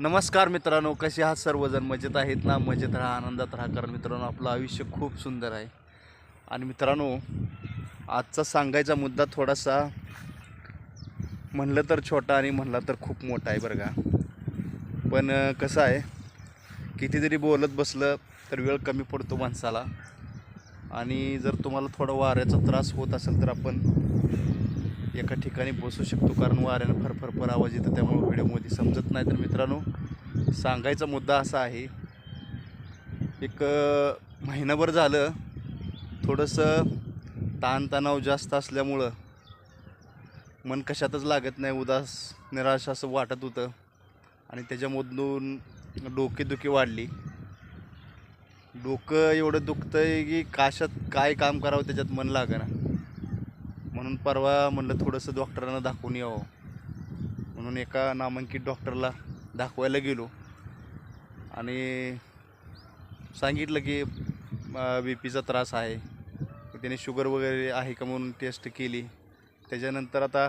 नमस्कार मित्रांनो कसे आहात सर्वजण? मजेत आहेत ना? मजेत राहा आनंदात राहा कारण मित्रांनो आपलं आयुष्य खूप सुंदर आहे. आणि मित्रांनो आजचा सांगायचा मुद्दा थोडासा म्हणलं तर छोटा आणि म्हणला तर खूप मोठा आहे बरं का. पण कसं आहे कितीतरी बोलत बसलं तर वेळ कमी पडतो माणसाला. आणि जर तुम्हाला थोडा वाऱ्याचा त्रास होत असेल तर आपण एका ठिकाणी बसू शकतो कारण वाऱ्यानं फरफरफर आवाज येतो त्यामुळे व्हिडिओमध्ये समजत नाही. तर मित्रांनो सांगायचा मुद्दा असा आहे एक महिनाभर झालं थोडंसं ताणतणाव जास्त असल्यामुळं मन कशातच लागत नाही उदास निराश असं वाटत होतं. आणि त्याच्यामधून डोकेदुखी वाढली. डोकं एवढं दुखतं आहे की काशात काय काम करावं त्याच्यात मन लागेना. म्हणून परवा म्हणलं थोडंसं डॉक्टरांना दाखवून यावं. म्हणून एका नामांकित डॉक्टरला दाखवायला गेलो. आणि सांगितलं की बी पीचा त्रास आहे. त्याने शुगर वगैरे आहे का म्हणून टेस्ट केली. त्याच्यानंतर आता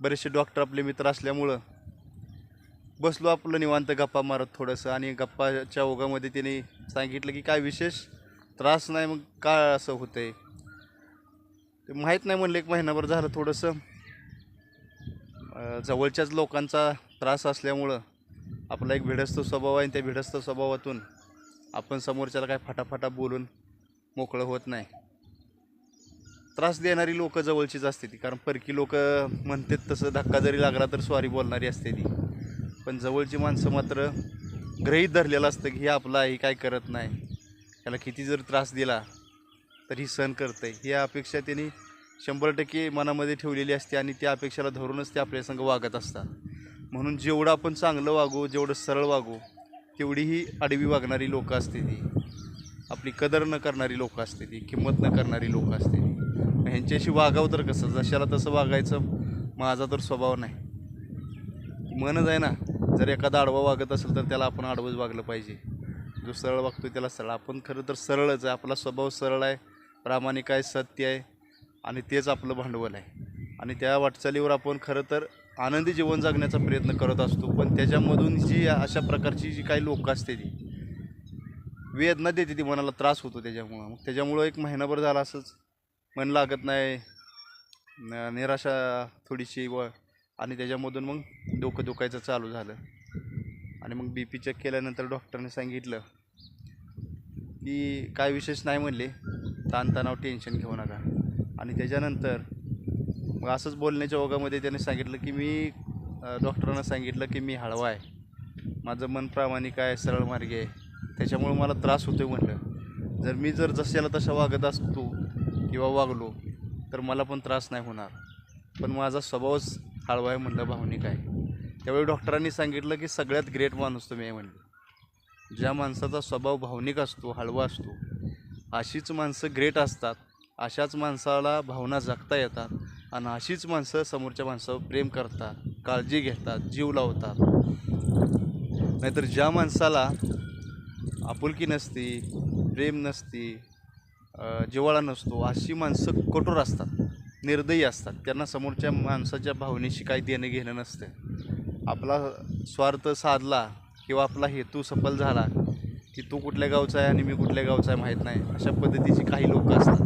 बरेचसे डॉक्टर आपले मित्र असल्यामुळं बसलो आपलं निवांत गप्पा मारत थोडंसं. आणि गप्पाच्या ओघामध्ये त्याने सांगितलं की काय विशेष? त्रास नाही मग का असं होतं आहे ते माहीत नाही म्हणलं एक महिनाभर झालं थोडंसं. जवळच्याच लोकांचा त्रास असल्यामुळं आपला एक भिडस्त स्वभाव आहे आणि त्या भिडस्त स्वभावातून आपण समोरच्याला काय फाटाफाटा बोलून मोकळं होत नाही. त्रास देणारी लोकं जवळचीच असते ती कारण परकी लोकं म्हणतात तसं धक्का जरी लागला तर स्वारी बोलणारी असते ती. पण जवळची माणसं मात्र ग्रहीत धरलेलं असतं की हे आपलं आहे काय करत नाही. त्याला किती जर त्रास दिला तर ही सहन करते ही अपेक्षा त्यांनी शंभर टक्के मनामध्ये ठेवलेली असते आणि त्या अपेक्षेला धरूनच ते आपल्या संग वागत असतात. म्हणून जेवढं आपण चांगलं वागू जेवढं सरळ वागू तेवढी ही आडवी वागणारी लोकं असते ती. आपली कदर न करणारी लोकं असते ती किंमत न करणारी लोकं असते ती. मग ह्यांच्याशी वागावं तर कसं? जशाला तसं वागायचं माझा तर स्वभाव नाही. मनच आहे ना जर एखादा आडवा वागत असेल तर त्याला आपण आडवंच वागलं पाहिजे. जो सरळ वागतो त्याला सरळ. आपण खरं तर सरळच आहे आपला स्वभाव सरळ आहे. प्रामाणिक आहे सत्य आहे आणि तेच आपलं भांडवल आहे. आणि त्या वाटचालीवर आपण खरं तर आनंदी जीवन जगण्याचा प्रयत्न करत असतो. पण त्याच्यामधून जी अशा प्रकारची जी काही लोकं असते ती वेदना देते ती मनाला त्रास होतो त्याच्यामुळं. मग त्याच्यामुळं एक महिनाभर झाला असंच मन लागत नाही निराशा थोडीशी व आणि त्याच्यामधून मग डोकं दुखायचं चालू झालं. आणि मग बी पी चेक केल्यानंतर डॉक्टरने सांगितलं की काय विशेष नाही म्हणले. ताणतणाव टेन्शन घेऊ नका. आणि त्याच्यानंतर मग असंच बोलण्याच्या ओघामध्ये त्याने सांगितलं की मी डॉक्टरांना सांगितलं की मी हळवा आहे. माझं मन प्रामाणिक आहे सरळ मार्ग आहे. त्याच्यामुळे मला त्रास होतो आहे म्हणलं. जर मी जर जशाला तशा वागत असतो किंवा वागलो तर मला पण त्रास नाही होणार. पण माझा स्वभावच हळवा आहे म्हणलं भावनिक आहे. त्यावेळी डॉक्टरांनी सांगितलं की सगळ्यात ग्रेट माणूस तुम्ही आहे म्हणलं. ज्या माणसाचा स्वभाव भावनिक असतो हळवा असतो अशीच माणसं ग्रेट असतात. अशाच माणसाला भावना जगता येतात. आणि अशीच माणसं समोरच्या माणसावर प्रेम करतात काळजी घेतात जीव लावतात. नाहीतर ज्या माणसाला आपुलकी नसती प्रेम नसती जिवाळा जिव्हाळा नसतो अशी माणसं कठोर असतात निर्दयी असतात. त्यांना समोरच्या माणसाच्या भावनेशी काही देणं घेणं नसतं. आपला स्वार्थ साधला किंवा आपला हेतू सफल झाला की तू कुठल्या गावचा आहे आणि मी कुठल्या गावचा आहे माहीत नाही. अशा पद्धतीची काही लोक असतात.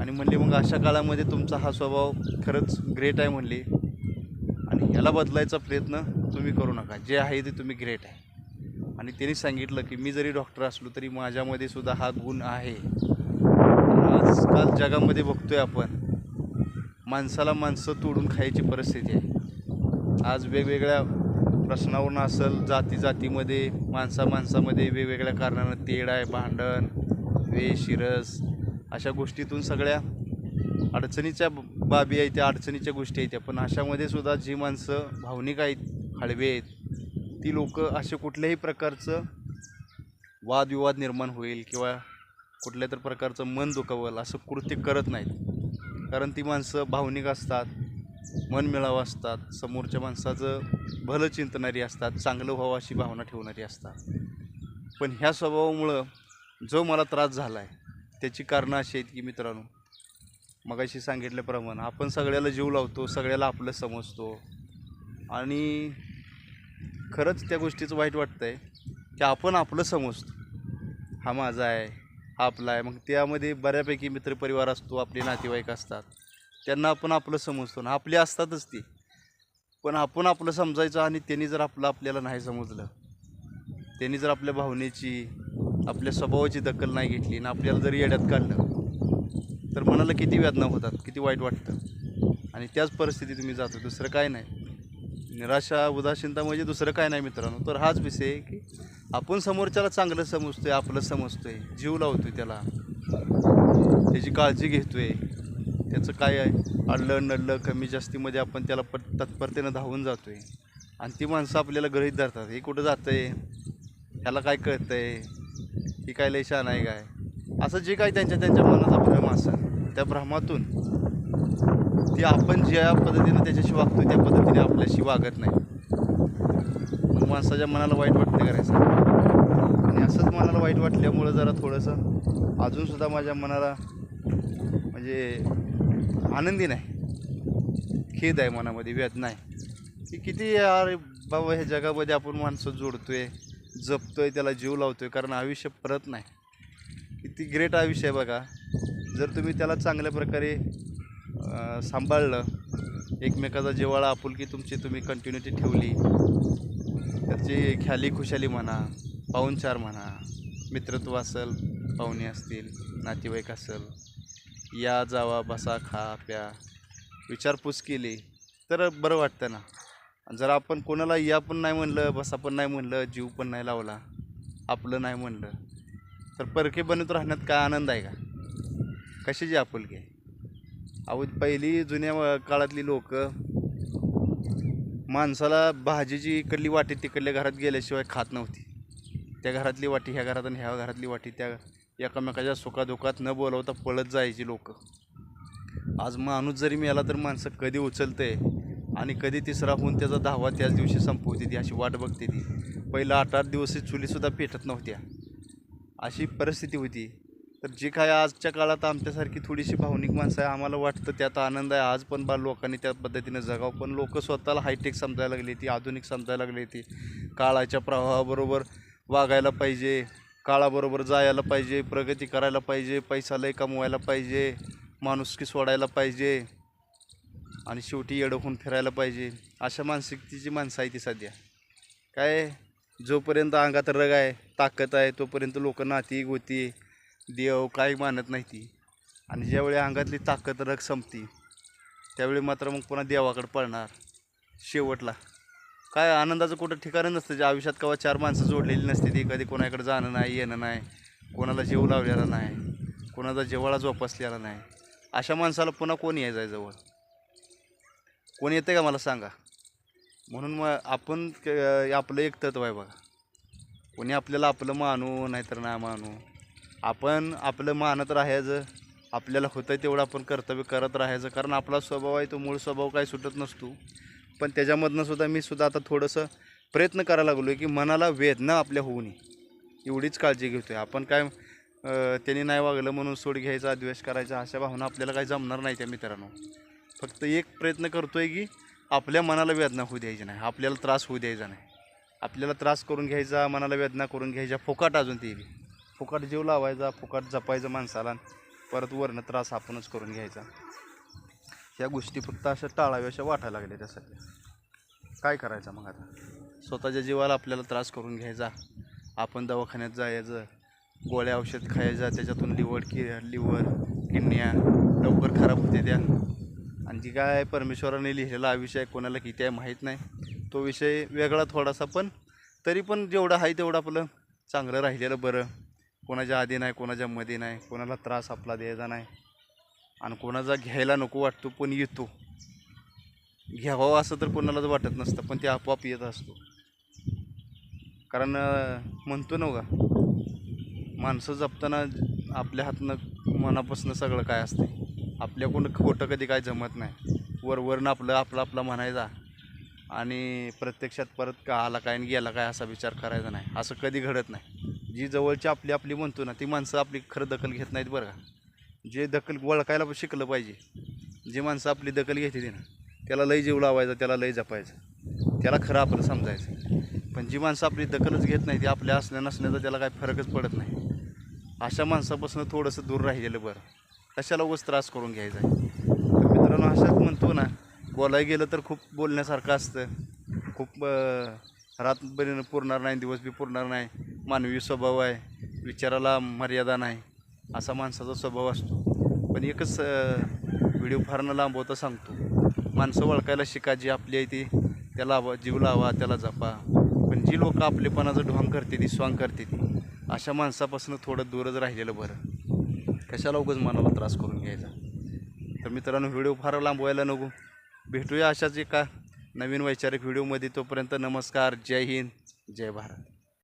आणि म्हणले मग अशा काळामध्ये तुमचा हा स्वभाव खरंच ग्रेट आहे म्हणले. आणि ह्याला बदलायचा प्रयत्न तुम्ही करू नका. जे आहे ते तुम्ही ग्रेट आहे. आणि त्यांनी सांगितलं की मी जरी डॉक्टर असलो तरी माझ्यामध्ये सुद्धा हा गुण आहे. आजकाल जगामध्ये बघतोय आपण माणसाला माणसं तोडून खायची परिस्थिती आहे. आज वेगवेगळ्या प्रश्नावरून असेल जाती जातीमध्ये माणसा माणसामध्ये वेगवेगळ्या कारणानं तेढ आहे भांडण वे शिरस अशा गोष्टीतून सगळ्या अडचणीच्या बाबी आहेत त्या अडचणीच्या गोष्टी आहेत त्या. पण अशामध्ये सुद्धा जी माणसं भावनिक आहेत हळवे आहेत ती लोक असे कुठल्याही प्रकारचं वादविवाद निर्माण होईल किंवा कुठल्या तर प्रकारचं मन दुखावल असं कृत्य करत नाहीत. कारण ती माणसं भावनिक असतात मन मिळावं असतात समोरच्या माणसाचं भलं चिंतणारी असतात चांगलं व्हावं अशी भावना ठेवणारी असतात. पण ह्या स्वभावामुळं जो मला त्रास झाला आहे त्याची कारणं अशी आहेत की मित्रांनो मगाशी सांगितल्याप्रमाणे आपण सगळ्याला जीव लावतो सगळ्याला आपलं समजतो. आणि खरंच त्या गोष्टीचं वाईट वाटतं आहे की आपण आपलं समजतो. हा माझा आहे हा आपला आहे. मग त्यामध्ये बऱ्यापैकी मित्रपरिवार असतो आपले नातेवाईक असतात. त्यांना आपण आपलं समजतो ना आपली असतातच ती. पण आपण आपलं समजायचं आणि त्यांनी जर आपलं आपल्याला नाही समजलं त्यांनी जर आपल्या भावनेची आपल्या स्वभावाची दखल नाही घेतली आणि आपल्याला जर येड्यात काढलं तर मनाला किती वेदना होतात किती वाईट वाटतं. आणि त्याच परिस्थितीत मी जातो दुसरं काय नाही. निराशा उदासीनता म्हणजे दुसरं काय नाही मित्रांनो. तर हाच विषय आहे की आपण समोरच्याला चांगलं समजतो आहे आपलं समजतो आहे जीव लावतो आहे त्याला. त्याची काळजी घेतो आहे त्याचं काय आहे? अडलं नडलं कमी जास्तीमध्ये आपण त्याला पट तत्परतेनं धावून जातो आहे आणि ती माणसं आपल्याला गृहित धरतात हे कुठं जातं आहे ह्याला काय कळतं आहे ही काय लय शान आहे काय? असं जे काय त्यांच्या त्यांच्या मनाचा भ्रम असेल त्या भ्रमातून ती आपण ज्या पद्धतीनं त्याच्याशी वागतो त्या पद्धतीने आपल्याशी वागत नाही. मग माणसाच्या मनाला वाईट वाटतं करायचं. आणि असंच मनाला वाईट वाटल्यामुळं जरा थोडंसं अजूनसुद्धा माझ्या मनाला म्हणजे आनंदी नाही. खेद आहे मनामध्ये वेदना आहे की किती यार बाबा ह्या जगामध्ये आपण माणसं जोडतो आहे जपतो आहे त्याला जीव लावतो आहे कारण आयुष्य परत नाही. किती ग्रेट आयुष्य आहे बघा. जर तुम्ही त्याला चांगल्या प्रकारे सांभाळलं एकमेकाचा जिव्हाळा आपुलकी तुमची तुम्ही कंटिन्युटी ठेवली त्याची ख्याली खुशाली म्हणा पाहुणचार म्हणा मित्रत्व असेल पाहुणे असतील नातेवाईक असेल या जावा बसा खा प्या. विचारपूस केली. तर बरं वाटतं ना. जर आपण कोणाला या पण नाही म्हणलं बसा पण नाही म्हणलं जीव पण नाही लावला आपलं नाही म्हणलं तर परके बनत राहण्यात काय आनंद आहे का? कशाची आपुलकी आहे? अहो पहिली जुन्या काळातली लोक माणसाला भाजीची इकडली वाटी तिकडल्या घरात गेल्याशिवाय खात नव्हती. त्या घरातली वाटी ह्या घरात आणि ह्या घरातली वाटी त्या एकामेकाच्या सुखादुखात न बोलवता पळत जायची लोक. आज माणूस जरी मिळाला तर माणसं कधी उचलते आणि कधी तिसरा होऊन त्याचा धावा त्याच दिवशी संपवते ती अशी वाट बघते ती. पहिलं आठ आठ दिवस चुलीसुद्धा पेटत नव्हत्या. अशी परिस्थिती होती. तर जे काय आजच्या काळात आमच्यासारखी थोडीशी भावनिक माणसं आहे आम्हाला वाटतं त्यात आनंद आहे. आज पण बा लोकांनी त्या पद्धतीनं जगावं. पण लोक स्वतःला हायटेक समजायला लागली ती आधुनिक समजायला लागली ती. काळाच्या प्रवाहाबरोबर वागायला पाहिजे. काळाबरोबर जायला पाहिजे प्रगती करायला पाहिजे पैसा लय कमवायला पाहिजे माणुसकी सोडायला पाहिजे आणि शेवटी येडं फिरायला पाहिजे. अशा मानसिकतेची माणसं आहे ती सध्या. काय? जोपर्यंत अंगात रग आहे ताकद आहे तोपर्यंत लोक नाती गोती देव काही मानत नाही ती. आणि ज्यावेळी अंगातली ताकद रग संपती त्यावेळी मात्र मग पुन्हा देवाकडे पळणार शेवटला. काय आनंदाचं कुठं ठिकाण नसतं. जे आयुष्यात केव्हा चार माणसं जोडलेली नसते ती कधी कोणाकडे जाणं नाही येणं नाही कोणाला जीव लावलेला नाही कोणाचा जिव्हाळा जोपासलेला नाही. अशा माणसाला पुन्हा कोण यायचं आहे जवळ? कोण येतं का मला सांगा? म्हणून मग आपण आपलं एक तत्व आहे बघा. कोणी आपल्याला आपलं मानू नाहीतर नाही मानू. आपण आपलं मानत राहायचं आपल्याला होतं तेवढं आपण कर्तव्य करत राहायचं. कारण आपला स्वभाव आहे तो मूळ स्वभाव काही सुटत नसतो. पण त्याच्यामधनं सुद्धा मी सुद्धा आता थोडंसं प्रयत्न करायला लागलो आहे की मनाला वेदना आपल्या होऊ नये एवढीच काळजी घेतो आहे आपण काय अं, त्यांनी नाही वागलं म्हणून सोड घ्यायचा द्वेष करायचा अशा भावना आपल्याला काही जमणार नाही त्या मित्रांनो. फक्त एक प्रयत्न करतो आहे की आपल्या मनाला वेदना होऊ द्यायची नाही. आपल्याला त्रास होऊ द्यायचा नाही. आपल्याला त्रास करून घ्यायचा मनाला वेदना करून घ्यायच्या फुकाट अजून ते. फुकाट जीव लावायचा फुकाट जपायचं माणसाला परत वरनं त्रास आपणच करून घ्यायचा. ह्या गोष्टी फक्त अशा टाळाव्या अशा वाटायला लागल्या त्या सध्या काय करायचं मग आता? स्वतःच्या जीवाला आपल्याला त्रास करून घ्यायचा. आपण दवाखान्यात जायचं गोळ्या औषध खायचं त्याच्यातून लिवर कि लिव्हर किडण्या लवकर खराब होते त्या. आणि जी काय परमेश्वराने लिहिलेला हा विषय कोणाला किती आहे माहीत नाही. तो विषय वेगळा थोडासा पण तरी पण जेवढं आहे तेवढं आपलं चांगलं राहिलेलं बरं. कोणाच्या आधी नाही कोणाच्या मध्ये नाही कोणाला त्रास आपला द्यायचा नाही. आणि कोणाचा घ्यायला नको वाटतो पण येतो. घ्यावं असं तर कोणालाच वाटत नसतं पण ते आपोआप येत असतो. कारण म्हणतो ना का माणसं जपताना आपल्या हातनं मनापासून सगळं काय असते? आपल्याकडून खोटं कधी काय जमत नाही. वरवरनं आपलं आपलं आपलं म्हणायचा आणि प्रत्यक्षात परत का आला काय आणि गेला काय असा विचार करायचा नाही. असं कधी घडत नाही. जी जवळची आपली आपली म्हणतो ना ती माणसं आपली खरं दखल घेत नाहीत बरं का. जे दखल ओळखायला शिकलं पाहिजे. जी माणसं आपली दखल घेते ती ना त्याला लय जीव लावायचा त्याला लय जपायचं. त्याला खरं आपलं समजायचं. पण जी माणसं आपली दखलच घेत नाही ती आपल्या असण्या नसण्याचा त्याला काही फरकच पडत नाही. अशा माणसापासून थोडंसं दूर राहिलेलं बरं. कशाला उगच त्रास करून घ्यायचा? आहे तर मित्रांनो अशाच म्हणतो ना बोलायला गेलं तर खूप बोलण्यासारखं असतं. खूप अं, पुरणार नाही दिवस बी पुरणार नाही. मानवी स्वभाव आहे. विचाराला मर्यादा नाही. असा माणसाचा स्वभाव असतो. पण एकच व्हिडिओ फार न लांबवता सांगतो. माणसं ओळखायला शिका जी आपली आहे ती त्याला लावा जीव लावा त्याला जपा. पण जी लोक आपलेपणाचं ढोंग करते ती स्वांग करते ती अशा माणसापासून थोडं दूरच राहिलेलं बरं. कशाला उगच मनाला त्रास करून घ्यायचा? तर मित्रांनो व्हिडिओ फार लांबवायला नको. भेटूया अशाच एका नवीन वैचारिक व्हिडिओमध्ये तोपर्यंत नमस्कार जय हिंद जय भारत.